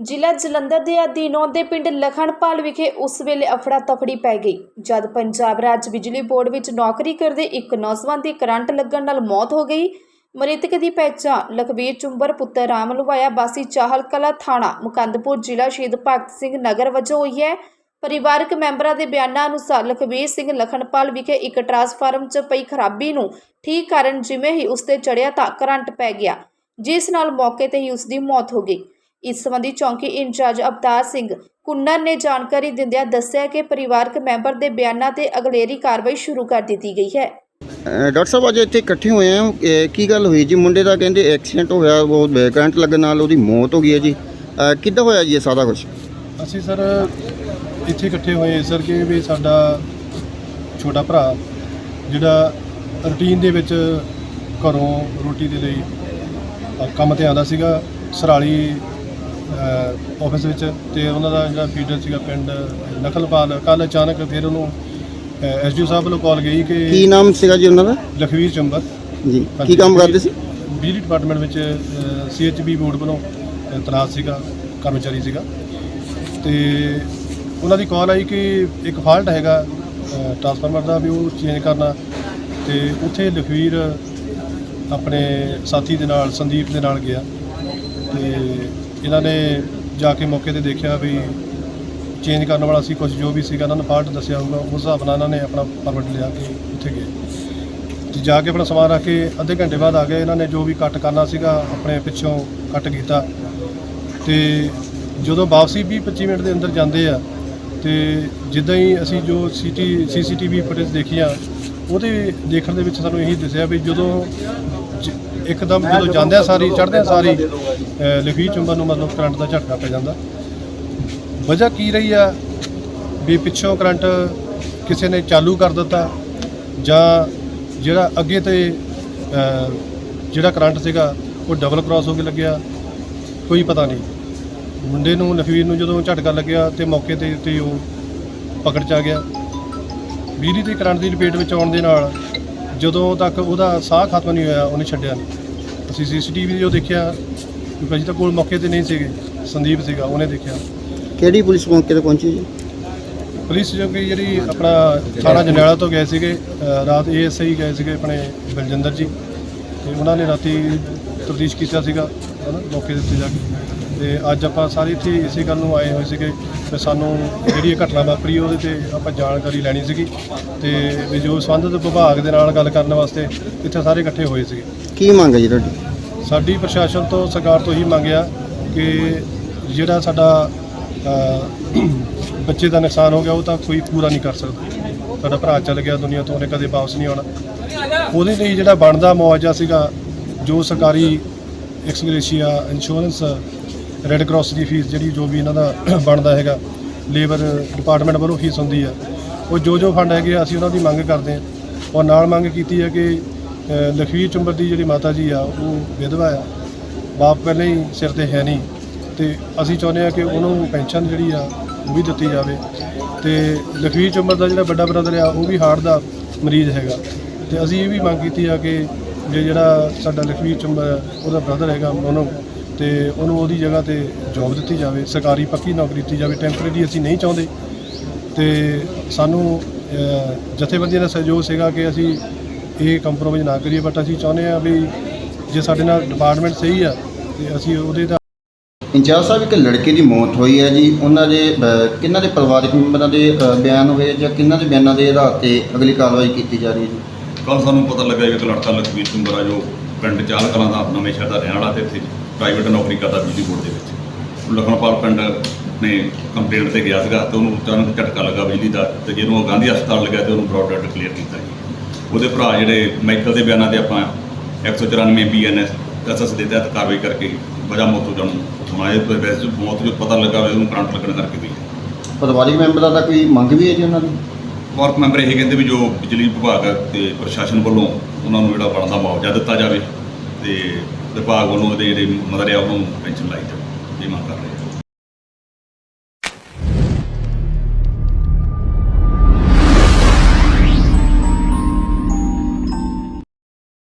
ਜ਼ਿਲ੍ਹਾ ਜਲੰਧਰ ਦੇ ਅਧੀਨ ਆਉਂਦੇ ਪਿੰਡ ਲਖਣਪਾਲ ਵਿਖੇ ਉਸ ਵੇਲੇ ਅਫੜਾ ਤਫੜੀ ਪੈ ਗਈ। ਜਦ ਪੰਜਾਬ ਰਾਜ ਬਿਜਲੀ ਬੋਰਡ ਵਿੱਚ ਨੌਕਰੀ ਕਰਦੇ ਇੱਕ ਨੌਜਵਾਨ ਦੀ ਕਰੰਟ ਲੱਗਣ ਨਾਲ ਮੌਤ ਹੋ ਗਈ, ਮ੍ਰਿਤਕ ਦੀ ਪਹਿਚਾਣ ਲਖਵੀਰ ਚੁੰਬਰ, ਪੁੱਤਰ ਰਾਮ ਲਵਾਇਆ ਬਾਸੀ ਚਾਹਲ ਕਲਾ ਥਾਣਾ, ਮੁਕੰਦਪੁਰ ਜ਼ਿਲ੍ਹਾ ਸ਼ਹੀਦ ਭਗਤ ਸਿੰਘ ਨਗਰ ਵਜੋਂ ਹੋਈ ਹੈ। ਪਰਿਵਾਰਕ ਮੈਂਬਰਾਂ ਦੇ ਬਿਆਨਾਂ ਅਨੁਸਾਰ ਲਖਵੀਰ ਸਿੰਘ ਲਖਣਪਾਲ ਵਿਖੇ ਇੱਕ ਟਰਾਂਸਫਾਰਮ 'ਚ ਪਈ ਖਰਾਬੀ ਨੂੰ ਠੀਕ ਕਰਨ ਜਿਵੇਂ ਹੀ ਉਸ ਤੇ ਚੜਿਆ ਤਾਂ ਕਰੰਟ ਪੈ ਗਿਆ, ਜਿਸ ਨਾਲ ਮੌਕੇ ਤੇ ਹੀ ਉਸ ਦੀ ਮੌਤ ਹੋ ਗਈ। ਇਸ ਸੰਬੰਧੀ ਚੌਂਕੀ ਇੰਚਾਰਜ ਅਵਤਾਰ ਸਿੰਘ ਕੁੰਨਰ ਨੇ ਜਾਣਕਾਰੀ ਦਿੰਦਿਆਂ ਦੱਸਿਆ ਕਿ ਪਰਿਵਾਰਕ ਮੈਂਬਰ ਦੇ ਬਿਆਨਾਂ ਤੇ ਅਗਲੇਰੀ ਕਾਰਵਾਈ ਸ਼ੁਰੂ ਕਰ ਦਿੱਤੀ ਗਈ ਹੈ। ਅਹ ਡਾਕਟਰ ਸਾਹਿਬ ਅੱਜ ਇੱਥੇ ਇਕੱਠੇ ਹੋਏ ਆ ਇਹ ਕੀ ਗੱਲ ਹੋਈ ਜੀ? ਮੁੰਡੇ ਦਾ ਕਹਿੰਦੇ ਐਕਸੀਡੈਂਟ ਹੋਇਆ ਉਹ ਕਰੰਟ ਲੱਗਣ ਨਾਲ ਉਹਦੀ ਮੌਤ ਹੋ ਗਈ ਹੈ ਜੀ। ਅਹ ਕਿੱਦਾਂ ਹੋਇਆ ਜੀ ਇਹ ਸਾਰਾ ਕੁਝ ਅਸੀਂ ਸਰ ਇੱਥੇ ਇਕੱਠੇ ਹੋਏ ਹਾਂ ਸਰ ਕਿ ਵੀ ਸਾਡਾ ਛੋਟਾ ਭਰਾ ਜਿਹੜਾ ਰੂਟੀਨ ਦੇ ਵਿੱਚ ਘਰੋਂ ਰੋਟੀ ਦੇ ਲਈ ਅ, ਕੰਮ ਤੇ ਆਉਂਦਾ ਸੀਗਾ ਸਰਾਲੀ ਆਫਿਸ ਵਿੱਚ ਤੇ ਉਹਨਾਂ ਦਾ ਜਿਹੜਾ ਫੀਡਰ ਸੀਗਾ ਪਿੰਡ ਨਖਲਪਾਲ ਕੱਲ ਅਚਾਨਕ ਫਿਰ ਉਹਨੂੰ ਐਸਡੀਓ ਸਾਹਿਬ ਵੱਲੋਂ ਕਾਲ ਗਈ ਕੀ ਕਿ ਨਾਮ ਸੀਗਾ ਜੀ ਉਹਨਾਂ ਦਾ? ਲਖਵੀਰ ਚੰਬਰ। ਜੀ ਕੀ ਕੰਮ ਕਰਦੇ ਸੀ? ਬਿਜਲੀ ਡਿਪਾਰਟਮੈਂਟ ਵਿੱਚ ਸੀਐਚਬੀ ਬੋਰਡ ਵੱਲੋਂ ਤੈਨਾਤ ਸੀਗਾ ਕਰਮਚਾਰੀ ਸੀਗਾ। ਤੇ ਉਹਨਾਂ ਦੀ ਕਾਲ ਆਈ ਕਿ ਇੱਕ ਫਾਲਟ ਹੈਗਾ ਟਰਾਂਸਫਾਰਮਰ ਦਾ ਵੀ ਉਹ ਚੇਂਜ ਕਰਨਾ। ਤੇ ਉੱਥੇ ਲਖਵੀਰ ਆਪਣੇ ਸਾਥੀ ਦੇ ਨਾਲ ਸੰਦੀਪ ਦੇ ਨਾਲ ਗਿਆ। ਤੇ ਇਹਨਾਂ ਨੇ ਜਾ ਕੇ ਮੌਕੇ ਤੇ ਦੇਖਿਆ ਵੀ ਚੇਂਜ ਕਰਨ ਵਾਲਾ ਸੀ ਕੁਝ ਜੋ ਵੀ ਸੀਗਾ, ਇਹਨਾਂ ਨੂੰ ਫਾਲਟ ਦੱਸਿਆ ਹੋਊਗਾ, ਉਸ ਹਿਸਾਬ ਨਾਲ ਇਹਨਾਂ ਨੇ ਆਪਣਾ ਪਰਮਿਟ ਲਿਆ ਕੇ ਉੱਥੇ ਗਏ। ਤੇ ਜਾ ਕੇ ਆਪਣਾ ਸਮਾਨ ਰੱਖ ਕੇ ਅੱਧੇ ਘੰਟੇ ਬਾਅਦ ਆ ਗਏ, ਇਹਨਾਂ ਨੇ ਜੋ ਵੀ ਕੱਟ ਕਰਨਾ ਸੀਗਾ, ਆਪਣੇ ਪਿੱਛੋਂ ਕੱਟ ਕੀਤਾ। ਤੇ ਜਦੋਂ ਵਾਪਸੀ 20 25 ਮਿੰਟ ਦੇ ਅੰਦਰ ਜਾਂਦੇ ਆ, ਤੇ ਜਿੱਦਾਂ ਹੀ ਅਸੀਂ ਜੋ ਸੀਟੀ ਸੀਸੀਟੀਵੀ ਫੁਟੇਜ ਦੇਖੀਆਂ, ਉਹਦੇ ਦੇਖਣ ਦੇ ਵਿੱਚ ਸਾਨੂੰ ਇਹੀ ਦੱਸਿਆ ਵੀ ਜਦੋਂ ਇੱਕਦਮ ਜਦੋਂ ਜਾਂਦਿਆਂ ਸਾਰੀ ਚੜ੍ਹਦਿਆਂ ਸਾਰੀ ਅ, ਲਖਵੀਰ ਚੁੰਬਨ ਨੂੰ ਮਤਲਬ ਕਰੰਟ ਦਾ ਝਟਕਾ ਪੈ ਜਾਂਦਾ। ਵਜ੍ਹਾ ਕੀ ਰਹੀ ਆ? ਵੀ ਪਿੱਛੋਂ ਕਰੰਟ ਕਿਸੇ ਨੇ ਚਾਲੂ ਕਰ ਦਿੱਤਾ ਜਾਂ ਜਿਹੜਾ ਅੱਗੇ ਤੇ ਜਿਹੜਾ ਕਰੰਟ ਸੀਗਾ ਉਹ ਡਬਲ ਕ੍ਰਾਸ ਹੋ ਕੇ ਲੱਗਿਆ ਕੋਈ ਪਤਾ ਨਹੀਂ। ਮੁੰਡੇ ਨੂੰ ਲਖਵੀਰ ਨੂੰ ਜਦੋਂ ਝਟਕਾ ਲੱਗਿਆ ਤੇ ਮੌਕੇ ਤੇ ਤੇ ਉਹ ਪਕੜ ਚ ਆ ਗਿਆ। ਬਿਜਲੀ ਦੇ ਕਰੰਟ ਦੀ ਲਪੇਟ ਵਿੱਚ ਆਉਣ ਦੇ ਨਾਲ ਜਦੋਂ ਤੱਕ ਉਹਦਾ ਸਾਹ ਖਤਮ ਨਹੀਂ ਹੋਇਆ ਉਹਨੇ ਛੱਡਿਆ ਨਹੀਂ ਅਸੀਂ ਸੀਸੀਟੀਵੀ ਜੋ ਦੇਖਿਆ ਕਿਉਂਕਿ ਅਸੀਂ ਤਾਂ ਕੋਲ ਮੌਕੇ ਤੇ ਨਹੀਂ ਸੀਗੇ ਸੰਦੀਪ ਸੀਗਾ ਉਹਨੇ ਦੇਖਿਆ। ਕਿਹੜੀ ਪੁਲਿਸ ਮੌਕੇ ਤੇ ਪਹੁੰਚੀ ਜੀ? ਪੁਲਿਸ ਜੋ ਕਿ ਜਿਹੜੀ ਆਪਣਾ ਥਾਣਾ ਜੰਡਿਆਲਾ ਤੋਂ ਗਏ ਸੀਗੇ ਅ, ਰਾਤ ਏਐਸਆਈ ਗਏ ਸੀਗੇ ਆਪਣੇ ਬਲਜਿੰਦਰ ਜੀ। ਤੇ ਉਹਨਾਂ ਨੇ ਰਾਤੀ ਤਫਤੀਸ਼ ਕੀਤਾ ਸੀਗਾ ਹਨਾ ਮੌਕੇ ਦੇ ਉੱਤੇ ਜਾ ਕੇ। ਤੇ ਅੱਜ ਆਪਾਂ ਸਾਰੇ ਇੱਥੇ ਇਸੇ ਗੱਲ ਨੂੰ ਆਏ ਹੋਏ ਸੀਗੇ ਤੇ ਸਾਨੂੰ ਜਿਹੜੀ ਇਹ ਘਟਨਾ ਵਾਪਰੀ ਉਹਦੇ ਤੇ ਆਪਾਂ ਜਾਣਕਾਰੀ ਲੈਣੀ ਸੀਗੀ ਤੇ ਵੀ ਜੋ ਸੰਬੰਧਿਤ ਵਿਭਾਗ ਦੇ ਨਾਲ ਗੱਲ ਕਰਨ ਵਾਸਤੇ ਇੱਥੇ ਸਾਰੇ ਇਕੱਠੇ ਹੋਏ ਸੀਗੇ। ਕੀ ਮੰਗ ਹੈ ਜੀ ਤੁਹਾਡੀ? ਸਾਡੀ ਪ੍ਰਸ਼ਾਸਨ ਤੋਂ ਸਰਕਾਰ ਤੋਂ ਹੀ ਮੰਗਿਆ ਕਿ ਜਿਹੜਾ ਸਾਡਾ ਬੱਚੇ ਦਾ ਨੁਕਸਾਨ ਹੋ ਗਿਆ ਉਹ ਤਾਂ ਕੋਈ ਪੂਰਾ ਨਹੀਂ ਕਰ ਸਕਦਾ। ਸਾਡਾ ਭਰਾ ਚੱਲ ਗਿਆ ਦੁਨੀਆ ਤੋਂ ਉਹਨੇ ਕਦੇ ਵਾਪਸ ਨਹੀਂ ਆਉਣਾ। ਉਹਦੇ ਲਈ ਜਿਹੜਾ ਬਣਦਾ ਮੁਆਵਜ਼ਾ ਸੀਗਾ ਜੋ ਸਰਕਾਰੀ ex gratia insurance red cross ਦੀ ਫੀਸ ਜਿਹੜੀ ਜੋ ਵੀ ਇਹਨਾਂ ਦਾ ਬਣਦਾ ਹੈਗਾ ਲੇਬਰ ਡਿਪਾਰਟਮੈਂਟ ਵੱਲੋਂ ਫੀਸ ਹੁੰਦੀ ਆ ਉਹ ਜੋ ਜੋ ਫੰਡ ਹੈਗੇ ਆ, ਅਸੀਂ ਉਹਨਾਂ ਦੀ ਮੰਗ ਕਰਦੇ ਹਾਂ। ਔਰ ਨਾਲ ਮੰਗ ਕੀਤੀ ਹੈ ਕਿ ਅ, ਲਖਵੀਰ ਚੁੰਬਰ ਦੀ ਜਿਹੜੀ ਮਾਤਾ ਜੀ ਆ ਉਹ ਵਿਧਵਾ ਆ ਬਾਪ ਪਹਿਲਾਂ ਹੀ ਸਿਰ ਤੇ ਹੈ ਨਹੀਂ। ਤੇ ਅਸੀਂ ਚਾਹੁੰਦੇ ਹਾਂ ਕਿ ਉਹਨੂੰ ਪੈਨਸ਼ਨ ਜਿਹੜੀ ਆ ਉਹ ਵੀ ਦਿੱਤੀ ਜਾਵੇ। ਤੇ ਲਖਵੀਰ ਚੁੰਬਰ ਦਾ ਜਿਹੜਾ ਵੱਡਾ ਬ੍ਰਦਰ ਆ ਉਹ ਵੀ ਹਾਰਟ ਦਾ ਮਰੀਜ਼ ਹੈਗਾ। ਤੇ ਅਸੀਂ ਇਹ ਵੀ ਮੰਗ ਕੀਤੀ ਆ ਕਿ ਜੇ ਜਿਹੜਾ ਸਾਡਾ ਲਖਵੀਰ ਚੁੰਬਰ ਆ, ਉਹਦਾ ਬ੍ਰਦਰ ਹੈਗਾ ਉਹਨੂੰ ਤੇ ਉਹਨੂੰ ਉਹਦੀ ਜਗ੍ਹਾ ਤੇ ਜੌਬ ਦਿੱਤੀ ਜਾਵੇ ਸਰਕਾਰੀ ਪੱਕੀ ਨੌਕਰੀ ਦਿੱਤੀ ਜਾਵੇ ਟੈਂਪਰੇਰੀ ਅਸੀਂ ਨਹੀਂ ਚਾਹੁੰਦੇ। ਤੇ ਸਾਨੂੰ ਜਥੇਬੰਦੀਆਂ ਦਾ ਸਹਿਯੋਗ ਸੀਗਾ ਕਿ ਅਸੀਂ ਇਹ ਕੰਪਰੋਮਾਈਜ਼ ਨਾ ਕਰੀਏ ਬਟ ਅਸੀਂ ਚਾਹੁੰਦੇ ਆ ਵੀ ਜੇ ਸਾਡੇ ਨਾਲ ਡਿਪਾਰਟਮੈਂਟ ਸਹੀ ਆ ਤੇ ਅਸੀਂ ਉਹਦੇ ਦਾ ਇੰਚਾਰਜ ਸਾਹਿਬ ਇੱਕ ਲੜਕੇ ਦੀ ਮੌਤ ਹੋਈ ਹੈ ਜੀ। ਉਹਨਾਂ ਦੇ ਕਿਹਨਾਂ ਦੇ ਪਰਿਵਾਰਕ ਮੈਂਬਰਾਂ ਦੇ ਬਿਆਨ ਹੋਏ ਜਾਂ ਕਿਹਨਾਂ ਦੇ ਬਿਆਨਾਂ ਦੇ ਆਧਾਰ ਤੇ ਅਗਲੀ ਕਾਰਵਾਈ ਕੀਤੀ ਜਾ ਰਹੀ ਹੈ ਜੀ? ਕੱਲ ਸਾਨੂੰ ਪਤਾ ਲੱਗਾ ਕਿ ਇੱਕ ਲੜਕਾ ਲਖਵੀਰ ਸਿੰਘ ਆ ਜੋ ਪਿੰਡ ਚਾਲ ਕਲਾਂ ਦਾ ਨਵੇਂ ਸ਼ਹਿਰ ਦਾ ਰਹਿਣ ਵਾਲਾ ਤੇ ਇੱਥੇ ਪ੍ਰਾਈਵੇਟ ਨੌਕਰੀ ਕਰਦਾ ਬਿਜਲੀ ਬੋਰਡ ਦੇ ਵਿੱਚ। ਲਖਨਪਾਲ ਪਿੰਡ ਨੇ ਕੰਪਲੇਂਟ ਤੇ ਗਿਆ ਸੀਗਾ ਤੇ ਉਹਨੂੰ ਅਚਾਨਕ ਝਟਕਾ ਲੱਗਾ ਬਿਜਲੀ ਦਾ ਤੇ ਜਦੋਂ ਉਹ ਗਾਂਧੀ ਹਸਪਤਾਲ ਲੱਗਿਆ ਤੇ ਉਹਨੂੰ ਬਰੌਡ ਡੈਡ ਕਲੀਅਰ ਕੀਤਾ ਜੀ। ਉਹਦੇ ਭਰਾ ਜਿਹੜੇ ਮਾਈਕਲ ਦੇ ਬਿਆਨਾਂ ਤੇ ਆਪਾਂ 194 ਬੀਐਨਐਸ ਐਸਐਸ ਦੇ ਤਹਿਤ ਕਾਰਵਾਈ ਕਰਕੇ ਵਜ੍ਹਾ ਮੌਤ ਤੋਂ ਜਾਣੂ ਤੋਂ ਵੈਸੇ ਮੌਤ ਜੋ ਪਤਾ ਲੱਗਾ ਹੋਇਆ ਉਹਨੂੰ ਕਰੰਟ ਲੱਗਣ ਕਰਕੇ ਵੀ ਹੈ। ਪਰਿਵਾਰਕ ਮੈਂਬਰਾਂ ਦਾ ਕੋਈ ਮੰਗ ਵੀ ਹੈ ਜੀ ਉਹਨਾਂ ਦੀ? ਵਰਕ ਮੈਂਬਰ ਇਹ ਕਹਿੰਦੇ ਵੀ ਜੋ ਬਿਜਲੀ ਵਿਭਾਗ ਤੇ ਪ੍ਰਸ਼ਾਸਨ ਵੱਲੋਂ ਉਹਨਾਂ ਨੂੰ ਜਿਹੜਾ ਬਣਦਾ ਮੁਆਵਜ਼ਾ ਦਿੱਤਾ ਜਾਵੇ ਤੇ ਵਿਭਾਗ ਵੱਲੋਂ ਉਹਦੇ ਜਿਹੜੇ ਮਦਰ ਆ ਉਹਨੂੰ ਪੈਨਸ਼ਨ